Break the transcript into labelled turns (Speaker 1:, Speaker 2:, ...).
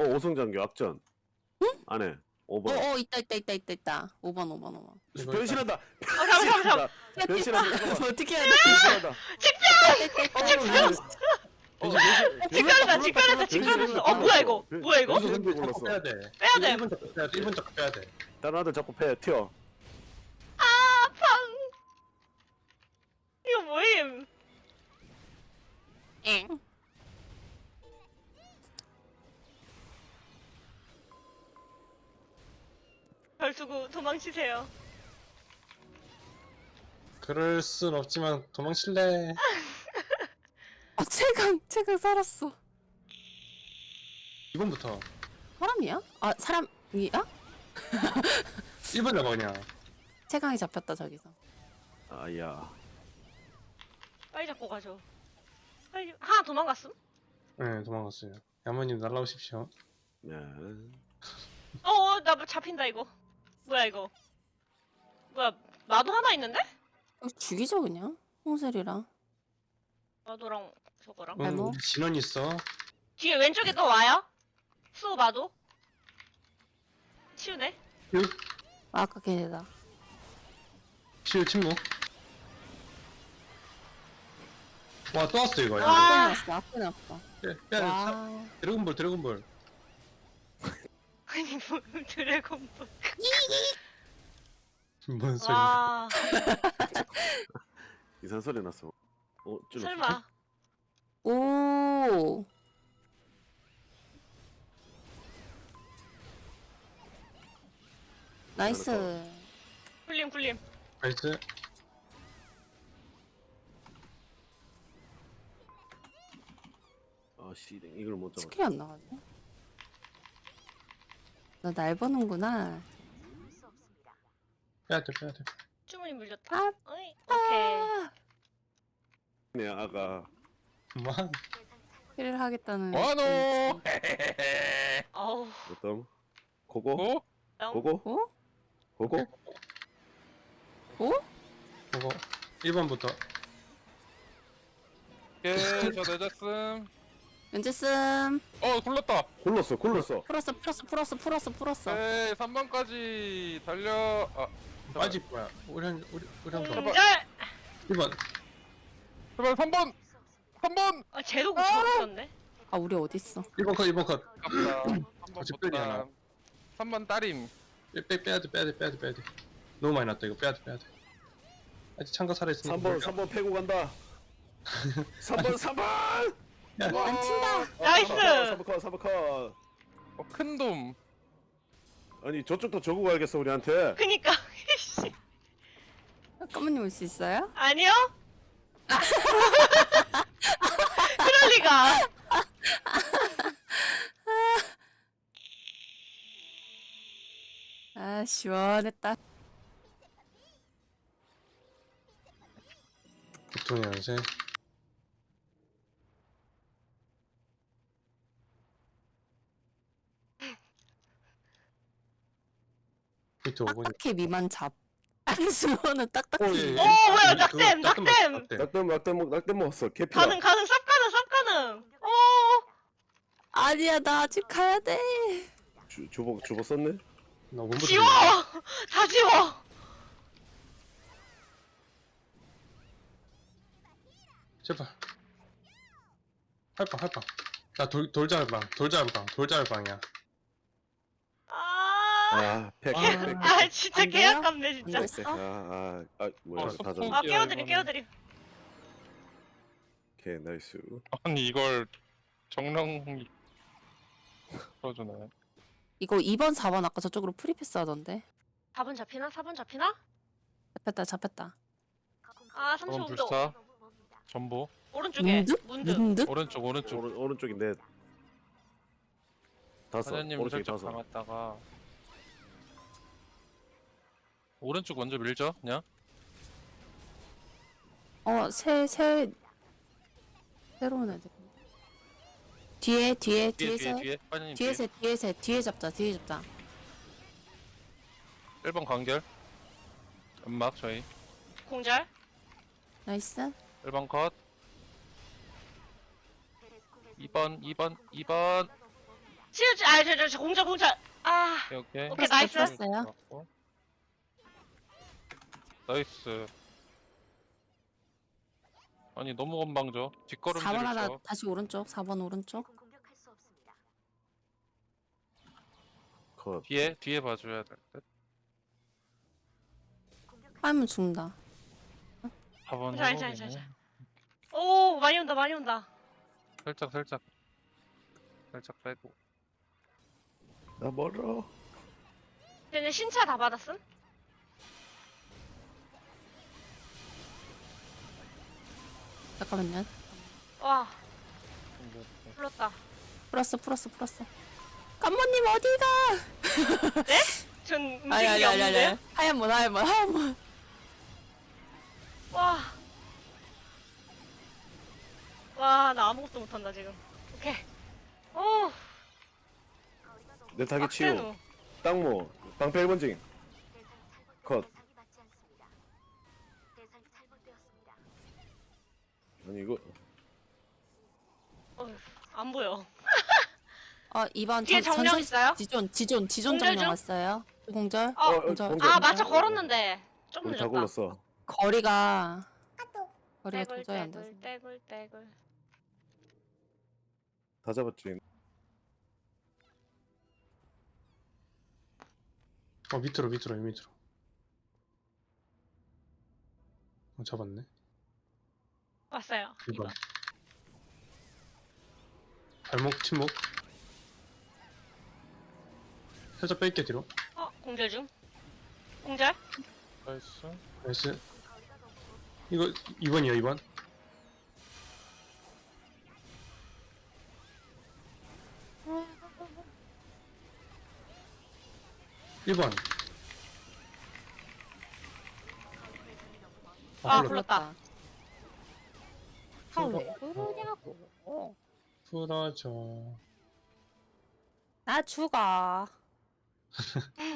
Speaker 1: 어 오성장교 앞전. 안에 5번.
Speaker 2: 어어 있다 있다 있다 있다 있다 5번 5번 5번
Speaker 3: 이거
Speaker 1: 변신한다.
Speaker 4: 어, 잠깐, 잠깐, 잠깐.
Speaker 1: 변신한다. 잠깐만.
Speaker 2: 어떻게 해야 돼?
Speaker 1: 변신한다.
Speaker 4: 직변했다, 직변했다, 직변했어. 어, 뭐야, 이거? 뭐야, 이거?
Speaker 1: 여기서
Speaker 3: 자꾸. 빼야 돼.
Speaker 4: 빼야 돼.
Speaker 3: 1분 자꾸 빼야 돼. 1분 자꾸 빼야 돼.
Speaker 1: 다른 아들 자꾸 패 튀어.
Speaker 4: 아, 팡. 이거 뭐임?
Speaker 2: 엥
Speaker 4: 별수구 도망치세요.
Speaker 3: 그럴 순 없지만 도망칠래.
Speaker 2: 아 최강 최강 살았어
Speaker 3: 2번부터.
Speaker 2: 사람이야? 아 사람이야?
Speaker 3: 1번 잡아 그냥.
Speaker 2: 최강이 잡혔다 저기서
Speaker 1: 아야.
Speaker 4: 빨리 잡고 가죠. 빨리 하나 도망갔음?
Speaker 3: 네 도망갔어요. 야모님 날라오십시오.
Speaker 1: 네.
Speaker 4: 어, 어, 나 잡힌다 이거. 뭐야 이거? 뭐야 마도 하나 있는데?
Speaker 2: 어, 죽이죠 그냥 홍슬이랑
Speaker 4: 마도랑 저거랑.
Speaker 3: 응,
Speaker 2: 알모?
Speaker 3: 진원 있어.
Speaker 4: 뒤에 왼쪽에 또 와요? 수호 마도? 치우네?
Speaker 2: 아, 아까 걔네다
Speaker 3: 시우 침묵. 와 또 왔어 이거.
Speaker 4: 아.
Speaker 2: 났어 아까 났어
Speaker 3: 빼,
Speaker 2: 와
Speaker 3: 드래곤볼 드래곤볼.
Speaker 4: 아니 뭐 드래곤볼.
Speaker 3: 뭔 소리?
Speaker 4: 와
Speaker 1: 이상 소리 났어. 어.
Speaker 4: 설마.
Speaker 2: 오 나이스
Speaker 4: 굴림 굴림.
Speaker 3: 나이스.
Speaker 1: 아, 씨, 이걸 못 잡아.
Speaker 2: 스킬이 안 나가네 너 날 보는구나
Speaker 3: 빼야 돼 빼야 돼.
Speaker 4: 주문이 물렸다.
Speaker 2: 아,
Speaker 4: 어이 오케이.
Speaker 2: 아
Speaker 1: 네, 아가.
Speaker 3: 그만.
Speaker 2: 스킬을 하겠다는
Speaker 5: 원호
Speaker 4: 어우.
Speaker 1: 어떤? 고고?
Speaker 5: 고
Speaker 4: 영.
Speaker 1: 고고?
Speaker 2: 어?
Speaker 1: 고고?
Speaker 2: 어?
Speaker 3: 그거 1번부터.
Speaker 5: 오케이 저 내졌음
Speaker 2: 면제
Speaker 5: 씀어 굴렀다
Speaker 1: 굴렀어, 굴렀어.
Speaker 2: 풀었어 풀었어 풀었어 풀었어 풀었어
Speaker 5: 오케이 3번까지 달려 아
Speaker 3: 빠질 거야. 우리 한 우리 우리 한 번.
Speaker 4: 공절.
Speaker 3: 1번.
Speaker 5: 제발 3번 3번
Speaker 4: 아 쟤도 붙었었네.
Speaker 2: 아 우리 어딨어
Speaker 3: 1번 컷 1번 컷.
Speaker 5: 아깝다 3번
Speaker 3: 어찌 빼냐,
Speaker 5: 못다
Speaker 3: 나.
Speaker 5: 3번 따림
Speaker 3: 빼, 빼, 빼야 돼, 빼야 돼, 빼야 돼, 빼야 돼. 너무 많이 났다, 이거 빼야 돼, 빼야 돼. 아직 참가 살아 있으니까.
Speaker 1: 3번, 3번 패고 간다. 3번, 3번!
Speaker 2: 안 친다
Speaker 4: 나이스.
Speaker 1: 3번 컷, 3번 컷.
Speaker 5: 어, 큰돔
Speaker 1: 아니, 저쪽도 저거 가야겠어, 우리한테.
Speaker 4: 그니까. 씨.
Speaker 2: 잠깐만요 올수 있어요?
Speaker 4: 아니요? 그럴 리가.
Speaker 2: 아 시원했다
Speaker 3: 보통의 연세. 밑에 5번이.
Speaker 2: 딱딱해 미만 잡 수호는 딱딱해
Speaker 3: 어.
Speaker 4: 오 뭐야
Speaker 3: 그거
Speaker 4: 낙댐
Speaker 3: 낙댐
Speaker 4: 낙댐.
Speaker 3: 낙댐.
Speaker 1: 낙댐, 낙댐, 먹- 낙댐 먹었어. 개피다.
Speaker 4: 가능 가능 쌉 가능 쌉 가능. 오.
Speaker 2: 아니야 나 아직 가야 돼
Speaker 1: 주, 주보, 주보 썼네?
Speaker 3: 나 원부터.
Speaker 4: 지워. 다 지워.
Speaker 3: 제발. 할방, 할방. 나 돌, 돌자방, 돌자방, 돌자방이야.
Speaker 4: 아.
Speaker 1: 아, 팩,
Speaker 3: 아.
Speaker 1: 팩, 팩.
Speaker 4: 아 진짜
Speaker 2: 안 돼요?
Speaker 4: 개약감네
Speaker 2: 안
Speaker 4: 진짜.
Speaker 2: 됐어?
Speaker 1: 아, 아, 아, 뭐야,
Speaker 5: 어,
Speaker 1: 다
Speaker 5: 소풍.
Speaker 1: 젖어.
Speaker 4: 아
Speaker 5: 야,
Speaker 4: 깨워드림
Speaker 5: 이거는-
Speaker 4: 깨워드림.
Speaker 1: 오케이, 나이스.
Speaker 5: 아니 이걸 정령이 풀어주네
Speaker 2: 이거 2번 4번 아까 저쪽으로 프리패스 하던데
Speaker 4: 4번 잡히나? 4번 잡히나?
Speaker 2: 잡혔다 잡혔다
Speaker 4: 아
Speaker 5: 그럼
Speaker 4: 35도.
Speaker 5: 불사 전보
Speaker 4: 오른쪽에
Speaker 2: 문득?
Speaker 4: 문득.
Speaker 2: 문득?
Speaker 5: 오른쪽 오른쪽
Speaker 1: 오른, 오른쪽이 넷. 다섯.
Speaker 5: 사장님
Speaker 1: 오른쪽이
Speaker 5: 살짝
Speaker 1: 다섯.
Speaker 5: 감았다가 오른쪽 먼저 밀죠 그냥?
Speaker 2: 어 새 새 새로운 애들. 뒤에 뒤에
Speaker 5: 뒤에
Speaker 2: 뒤에
Speaker 5: 뒤에
Speaker 2: 새
Speaker 5: 뒤에. 빠진님
Speaker 2: 뒤에.
Speaker 5: 뒤에
Speaker 2: 새 뒤에 새 뒤에 잡자 뒤에 잡자.
Speaker 5: 1번 관결. 음악 저희.
Speaker 4: 공절.
Speaker 2: 나이스.
Speaker 5: 1번 컷. 2번 2번 2번.
Speaker 4: 치우지 아저저 저 공절 공절. 아.
Speaker 5: 오케이 오케이.
Speaker 4: 오케이, 나이스.
Speaker 5: 나이스. 아니 너무 건방져.
Speaker 2: 4번
Speaker 5: 뒷걸음질을
Speaker 2: 하나
Speaker 5: 쳐.
Speaker 2: 다시 오른쪽 4번 오른쪽
Speaker 1: 컷.
Speaker 5: 뒤에 뒤에 봐줘야 될 듯.
Speaker 2: 하면 죽는다
Speaker 5: 4번
Speaker 4: 자, 자,
Speaker 5: 해보기네.
Speaker 4: 자, 자. 오 많이 온다 많이 온다
Speaker 5: 살짝 살짝 살짝 빼고.
Speaker 1: 나 멀어.
Speaker 4: 쟤네 신차 다 받았음?
Speaker 2: 잠깐만요
Speaker 4: 와 풀었다
Speaker 2: 풀었어 풀었어 풀었어 깜모님 어디가
Speaker 4: 전
Speaker 2: 아니 아니 아니
Speaker 4: 없는데요?
Speaker 2: 하얀 문 하얀 문 하얀 문
Speaker 4: 와. 와, 나 아무것도 못한다, 지금. 오케이. 오,
Speaker 1: 내 타겟 치유.
Speaker 4: 빡세노.
Speaker 1: 땅모. 방패 1번 징. 컷. 아니 이거
Speaker 4: 어휴, 안 보여.
Speaker 2: 어 2번
Speaker 4: 뒤에
Speaker 2: 전-
Speaker 4: 정령
Speaker 2: 전설
Speaker 4: 있어요?
Speaker 2: 지존 지존 지존
Speaker 4: 공절
Speaker 2: 정령
Speaker 4: 중?
Speaker 2: 왔어요 공절
Speaker 4: 어,
Speaker 1: 어,
Speaker 2: 공절
Speaker 1: 공절.
Speaker 4: 아, 맞춰 걸었는데. 좀
Speaker 1: 우리 다
Speaker 4: 늦었다.
Speaker 2: 거리가 거리가
Speaker 4: 떼굴,
Speaker 2: 도저히 안 돼서
Speaker 4: 떼굴, 떼굴, 떼굴.
Speaker 1: 다 잡았지.
Speaker 3: 어 밑으로 밑으로 이 밑으로 어 잡았네
Speaker 4: 왔어요.
Speaker 3: 2번
Speaker 4: 이번.
Speaker 3: 발목 침묵 살짝 뺄게 뒤로
Speaker 4: 어, 공절 중. 공절?
Speaker 5: 나이스.
Speaker 3: 나이스 이거 2번이야 2번 일번
Speaker 4: 아,
Speaker 3: 불렀다.
Speaker 4: 불렀다.
Speaker 2: 아왜 그러냐고.
Speaker 3: 풀어줘
Speaker 2: 나 죽어